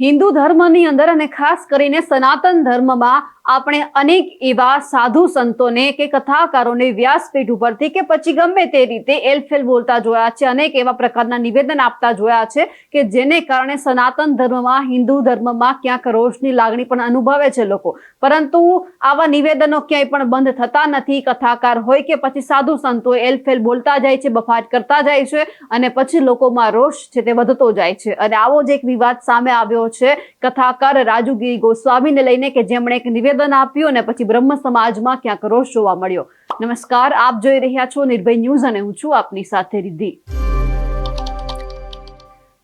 હિન્દુ ધર્મની અંદર અને ખાસ કરીને સનાતન ધર્મમાં આપણે અનેક એવા સાધુ સંતોને કે કથાકારોને વ્યાસપીઠ ઉપરથી કે પછી ગમે તે રીતે એલફેલ બોલતા જોયા છે, અનેક એવા પ્રકારના નિવેદન આપતા જોયા છે કે જેને કારણે સનાતન ધર્મમાં, હિન્દુ ધર્મમાં ક્યાંક રોષની લાગણી પણ અનુભવે છે લોકો. પરંતુ આવા નિવેદનો ક્યાંય પણ બંધ થતા નથી. કથાકાર હોય કે પછી સાધુ સંતો એલફેલ બોલતા જાય છે, બફાટ કરતા જાય છે અને પછી લોકોમાં રોષ છે તે વધતો જાય છે. અને આવો જ એક વિવાદ સામે આવ્યો છે. કથાકાર રાજુગીરી ગોસ્વામીને લઈને કે જેમણે એક નિવેદન આપ્યું અને પછી બ્રહ્મ સમાજમાં ક્યાંક રોષ જોવા મળ્યો. નમસ્કાર, આપ જોઈ રહ્યા છો નિર્ભય ન્યૂઝ અને હું છું આપની સાથે રિદ્ધિ.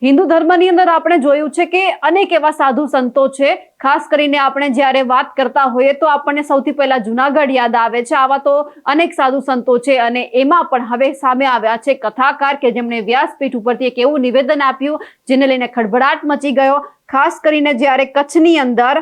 હિન્દુ ધર્મની અંદર આપણે જોયું છે કે અનેક એવા સાધુ સંતો છે. ખાસ કરીને આપણે જ્યારે વાત કરતા હોઈએ તો આપણને સૌથી પહેલા જુનાગઢ યાદ આવે છે. આવા તો અનેક સાધુ સંતો છે અને એમાં પણ હવે સામે આવ્યા છે કથાકાર કે જેમણે વ્યાસપીઠ ઉપરથી એક એવું નિવેદન આપ્યું, જેને લઈને ખળભળાટ મચી ગયો. ખાસ કરીને જ્યારે કચ્છની અંદર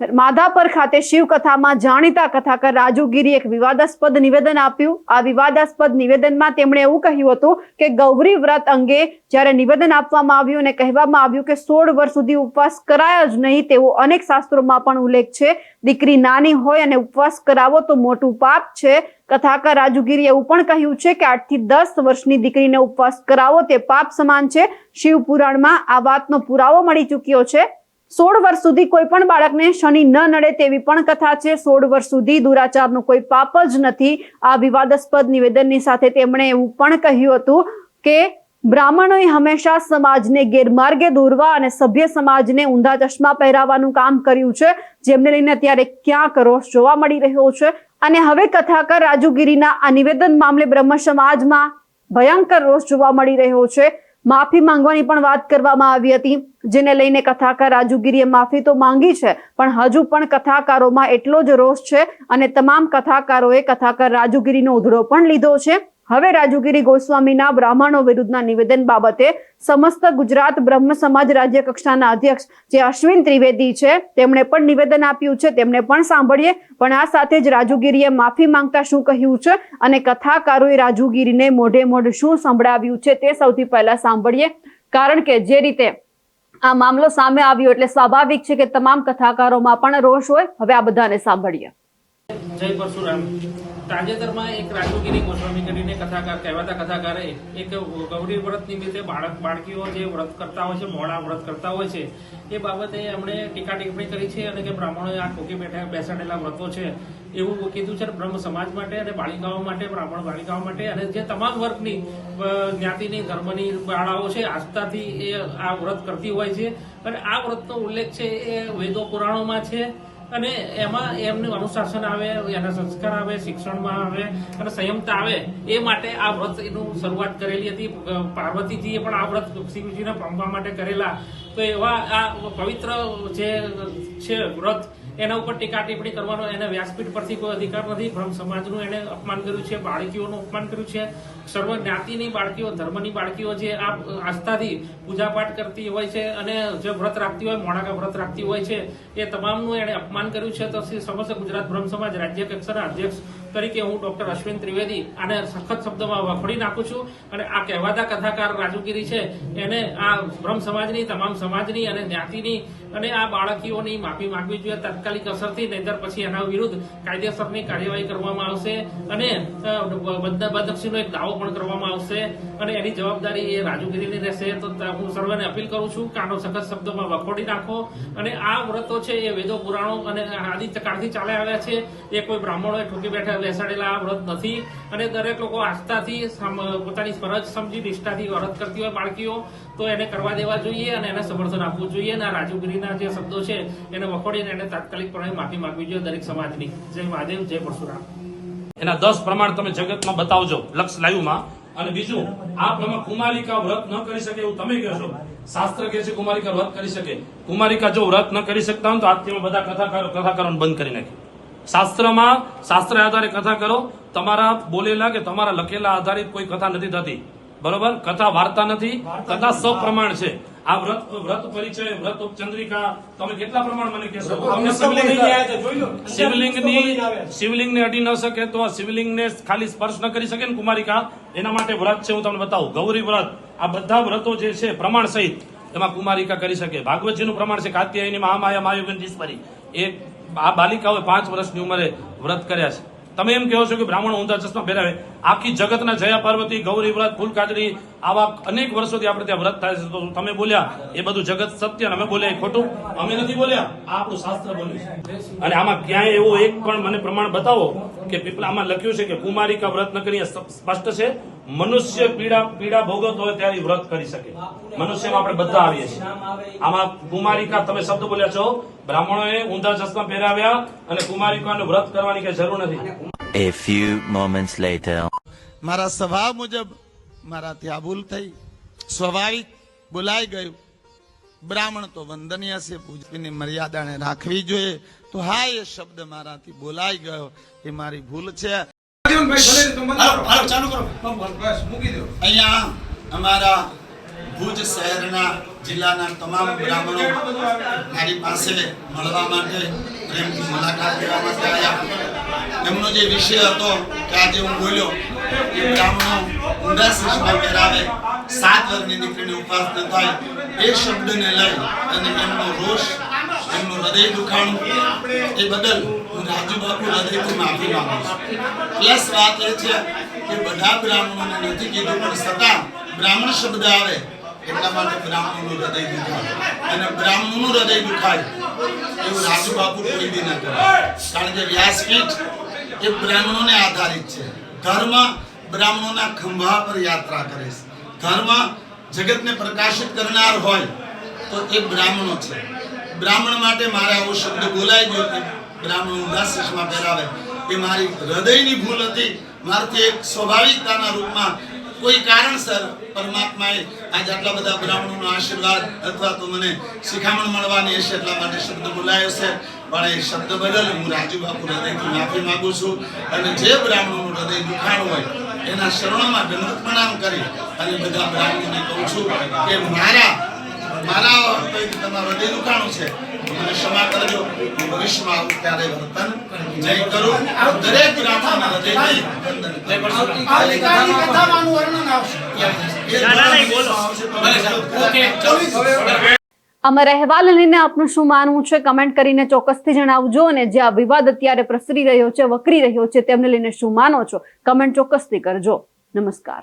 માધાપર ખાતે શિવકથામાં જાણીતા કથાકાર રાજુગીરી એક વિવાદાસ્પદ નિવેદન આપ્યું. આ વિવાદાસ્પદ નિવેદનમાં તેમણે એવું કહ્યું હતું કે ગૌરી વ્રત અંગે જ્યારે નિવેદન આપવામાં આવ્યું અને કહેવામાં આવ્યું કે સોળ વર્ષ સુધી ઉપવાસ કરાય જ નહીં તેવો અનેક શાસ્ત્રોમાં પણ ઉલ્લેખ છે. દીકરી નાની હોય અને ઉપવાસ કરાવો તો મોટું પાપ છે. કથાકાર રાજુગીરી એવું પણ કહ્યું છે કે આઠથી દસ વર્ષની દીકરીને ઉપવાસ કરાવો તે પાપ સમાન છે. શિવ પુરાણમાં આ વાતનો પુરાવો મળી ચૂક્યો છે. સોળ વર્ષ સુધી કોઈ પણ બાળકને શનિ ન નડે તેવી પણ કથા છે. સોળ વર્ષ સુધી દુરાચારનું કોઈ પાપ જ નથી. આ વિવાદાસ્પદ નિવેદનની સાથે તેમણે એવું પણ કહ્યું હતું કે, બ્રાહ્મણોએ હંમેશા સમાજને ગેરમાર્ગે દોરવા અને સભ્ય સમાજને ઊંધા ચશ્મા પહેરાવાનું કામ કર્યું છે. જેમને લઈને અત્યારે ક્યાંક રોષ જોવા મળી રહ્યો છે. અને હવે કથાકાર રાજુગીરીના આ નિવેદન મામલે બ્રહ્મ સમાજમાં ભયંકર રોષ જોવા મળી રહ્યો છે. માફી માંગવાની પણ વાત કરવામાં આવી હતી, જેને લઈને કથાકાર રાજુગીરીએ માફી તો માંગી છે, પણ હજુ પણ કથાકારોમાં એટલો જ રોષ છે અને તમામ કથાકારોએ કથાકાર રાજુગીરીનો ઉધડો પણ લીધો છે. હવે રાજુગીરી ગોસ્વામીના બ્રાહ્મણો વિરુદ્ધના નિવેદન બાબતે સમસ્ત ગુજરાત બ્રહ્મ સમાજ રાજ્ય કક્ષાના અધ્યક્ષ જે અશ્વિન ત્રિવેદી છે, તેમણે પણ નિવેદન આપ્યું છે તેમને પણ સાંભળીએ. પણ આ સાથે જ રાજુગીરીએ માફી માંગતા શું કહ્યું છે અને કથાકારોએ રાજુગીરીને મોઢે મોઢ શું સંભળાવ્યું છે તે સૌથી પહેલા સાંભળીએ. કારણ કે જે રીતે આ મામલો સામે આવ્યો એટલે સ્વાભાવિક છે કે તમામ કથાકારોમાં પણ રોષ હોય, હવે આ બધાને સાંભળીએ. જય પરશુરામ. તાજેતરમાં એક રાજુગીરી ગોસ્વામી કરીને કથાકાર, કહેવાતા કથાકારે એક ગૌરી વ્રત નિમિત્તે બાળક બાળકીઓ જે વ્રત કરતા હોય છે, મોડા વ્રત કરતા હોય છે, એ બાબતે એમણે ટીકા ટિપ્પણી કરી છે અને કે બ્રાહ્મણોએ આ કોકી બેઠા બેસાડેલા વ્રતો છે. એવું કીધું છે બ્રહ્મ સમાજ માટે અને બાળિકાઓ માટે, બ્રાહ્મણ બાળિકાઓ માટે અને જે તમામ વર્ગની જ્ઞાતિની, ધર્મની બાળાઓ છે આસ્થાથી એ આ વ્રત કરતી હોય છે. અને આ વ્રતનો ઉલ્લેખ છે એ વેદો પુરાણોમાં છે. અને એમાં એમનું અનુશાસન આવે, એના સંસ્કાર આવે, શિક્ષણમાં આવે અને સંયમતા આવે, એ માટે આ વ્રત એનું શરૂઆત કરેલી હતી. પાર્વતીજીએ પણ આ વ્રત શિવજીને પામવા માટે કરેલા. તો એવા આ પવિત્ર જે છે વ્રત એના ઉપર ટીકા ટિપ્પણી કરવાનો, એને વ્યાસપીઠ પરથી કોઈ અધિકાર નથી. બ્રહ્મ સમાજનું એને અપમાન કર્યું છે, બાળકીઓનું અપમાન કર્યું છે. સર્વ જ્ઞાતિની બાળકીઓ, ધર્મની બાળકીઓ જે આ આસ્થાથી પૂજાપાઠ કરતી હોય છે અને જે વ્રત રાખતી હોય, મોડાકા વ્રત રાખતી હોય છે, એ તમામનું એને અપમાન કર્યું છે. તો સમસ્ત ગુજરાત બ્રહ્મ સમાજ રાજ્ય કક્ષાના અધ્યક્ષ તરીકે હું ડોક્ટર અશ્વિન ત્રિવેદી આને સખત શબ્દોમાં વખોડી નાખું છું અને આ કહેવાતા કથાકાર રાજુગીરી છે. એને આ બ્રહ્મ સમાજની, તમામ સમાજની અને જ્ઞાતિની અને આ બાળકીઓની માફી માંગવી જોઈએ તાત્કાલિક અસરથી, નહીતર પછી એના વિરુદ્ધ કાયદેસરની કાર્યવાહી કરવામાં આવશે અને બદનક્ષીનો એક દાવો પણ કરવામાં આવશે અને એની જવાબદારી એ રાજુગીરીની રહેશે. તો હું સર્વેને અપીલ કરું છું કે આનો સખત શબ્દોમાં વખોડી નાખો અને આ વ્રતો છે એ વેદો, પુરાણો અને આદિત્યકાળથી ચાલે આવ્યા છે. એ કોઈ બ્રાહ્મણોએ ઠોકી બેઠા બેસાડેલા આ વ્રત નથી અને દરેક લોકો આસ્થાથી પોતાની ફરજ સમજી, નિષ્ઠાથી વ્રત કરતી હોય બાળકીઓ, તો એને કરવા દેવા જોઈએ અને એને સમર્થન આપવું જોઈએ અને આ રાજુગીરીના જે શબ્દો છે, એને વખોડીને એને તાત્કાલિકપણે માફી માંગવી જોઈએ દરેક સમાજની. જય મહાદેવ, જય પરશુરામ. એના દસ પ્રમાણ તમે જગતમાં બતાવજો, લક્ષ લાઈવમાં. અને બીજું, આ પ્રમાણે કુમારિકા વ્રત ન કરી શકે એવું તમે કહેશો શાસ્ત્ર કહે છે કુમારિકા વ્રત કરી શકે. કુમારિકા જો વ્રત ન કરી શકતા હોય તો આજથી બધા કથાકારો કથાકારોને બંધ કરી નાખી. શાસ્ત્રમાં, શાસ્ત્ર આધારે કથા કરો. તમારા બોલેલા કે તમારા લખેલા આધારિત કોઈ કથા નથી થતી. બરોબર? કથા વાર્તા નથી. કથા સપ્રમાણ છે. આ વ્રત વ્રત પરિચય વ્રત ઉપચંદ્રિકા તમે કેટલા પ્રમાણ મને કહેશો? તમને શિવલિંગની શિવલિંગ ને અડી ન શકે તો આ શિવલિંગને ખાલી સ્પર્શ ન કરી શકે ને કુમારિકા. એના માટે વ્રત છે હું તમને બતાવું. ગૌરી વ્રત. આ બધા વ્રતો જે છે પ્રમાણ સહિત એમાં કુમારિકા કરી શકે. ભાગવતજીનું પ્રમાણ છે કાત્યાયની મહામાયા માયુગંધીશ્વરી એ આ બાલિકાઓએ પાંચ વર્ષની ઉંમરે વ્રત કર્યા છે. તમે એમ કહો છો કે બ્રાહ્મણો ઊંધા ચશ્મા પહેરાવે. આખી જગતના જયા પાર્વતી, ગૌરી, વ્રત ફૂલકાજરી આવા અનેક વર્ષોથી આપણે ત્યાં વ્રત થાય છે. તો તમે બોલ્યા, એ બધું જગત સત્ય અમે બોલ્યા ખોટું. અમે નથી બોલ્યા આપણું શાસ્ત્ર બોલ્યું છે. અને આમાં ક્યાંય એવું એક પણ મને પ્રમાણ બતાવો કે પીપળા આમાં લખ્યું છે કે કુમારિકા વ્રત ન કરી સ્પષ્ટ છે. મનુષ્ય પીડા પીડા ભોગવતો હોય ત્યારે વ્રત કરી શકે. મનુષ્યમાં આપણે બધા આવીએ છીએ. આમાં કુમારિકા તમે શબ્દ બોલ્યા છો, બ્રાહ્મણોએ ઊંધા ચશ્મા પહેરાવ્યા અને કુમારિકાનું વ્રત કરવાની કઈ જરૂર નથી. A few moments later. મારા સ્વભાવ મુજબ મારાથી આ ભૂલ થઈ. સ્વાભાવિક બોલાઈ ગયું. બ્રાહ્મણ તો વંદનીય છે પૂજવીની મર્યાદાને રાખવી જોઈએ. તો હા એ શબ્દ મારાથી બોલાઈ ગયો. એ મારી ભૂલ છે. અહીંયા અમારા ભુજ શહેરના જિલ્લાના તમામ બ્રાહ્મણો મારી પાસે મળવા માટે પ્રેમથી મુલાકાત લેવા માટે આવ્યા. એમનો જે વિષય હતો કે આજે હું બોલ્યો કે બ્રાહ્મણો ઊંડા શીશમાં ન એ હૃદય દુખાણું એ એ બ્રાહ્મણ શબ્દ હૃદય દુખાય એવું રાજુ બાપુ કોઈ દી ન કરે કારણ કે વ્યાસપીઠ એ બ્રાહ્મણોને આધારિત છે. ધર્મ બ્રાહ્મણોના ખંભા પર યાત્રા કરે છે. ધર્મ જગતને પ્રકાશિત કરનાર હોય તો એ બ્રાહ્મણો છે. બ્રાહ્મણ માટે મારે આવો શબ્દ બોલાઈ ગયો કે બ્રાહ્મણ ઊંધા શીશમાં પહેરાવે એ મારી હૃદયની ભૂલ હતી. મારથી એક સ્વાભાવિકતાના રૂપમાં કોઈ કારણસર પરમાત્માએ આજે આટલા બધા બ્રાહ્મણોનો આશીર્વાદ અથવા તો મને શિખામણ મળવાની હશે એટલા માટે શબ્દ બોલાયો છે. પણ એ શબ્દ બદલ હું રાજુ બાપુ હૃદયથી માફી માગું છું અને જે બ્રાહ્મણોનું હૃદય દુખાણું હોય એના શરણોમાં દંડવત પ્રણામ કરી અને બધા બ્રાહ્મણોને કહું છું કે મારા મારા તમારું હૃદય દુખાણું છે મને ક્ષમા કરજો. ભવિષ્યમાં આવું ત્યારે વર્તન નહીં કરું. દરેક બ્રાહ્મણના હૃદયથી. વર્ણન આવશે. આવશે. તો અમારા અહેવાલ લઈને આપનું શું માનવું છે? કમેન્ટ કરીને ચોક્કસથી જણાવજો. અને જે આ વિવાદ અત્યારે પ્રસરી રહ્યો છે વકરી રહ્યો છે તેમને લઈને શું માનો છો? કમેન્ટ ચોક્કસથી કરજો. નમસ્કાર.